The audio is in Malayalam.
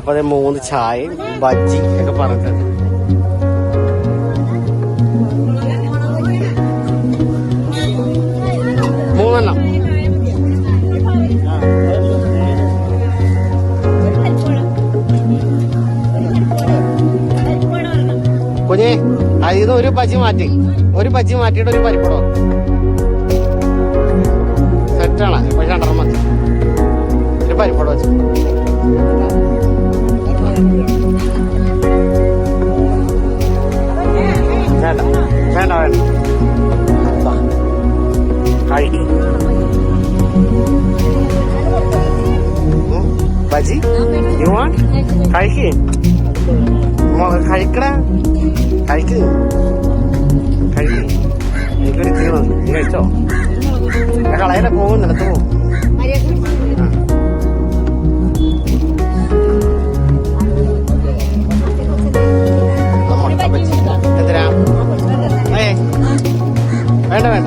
അപ്പൊ അത് മൂന്ന് ചായയും ബജി ഒക്കെ പറഞ്ഞത്. മൂന്നെണ്ണം. കുഞ്ഞേ അതിൽ നിന്ന് ഒരു ബജ്ജി മാറ്റി. ഒരു ബജ്ജി മാറ്റിയിട്ട് ഒരു പരിപ്പടോ സെറ്റാണ് പക്ഷെ രണ്ടെണ്ണം മതി. ഒരു പരിപ്പടോ വെച്ചു. ഉം, ബജി യു വാണ്ട് കഴിക്കേ കഴിക്കടാ കഴിക്ക് കഴിക്കേ എനിക്കൊരു തീ വന്നു നീ കഴിച്ചോ ഞാൻ പോകും നിലത്ത് പോകും വേണ്ട വേണ്ട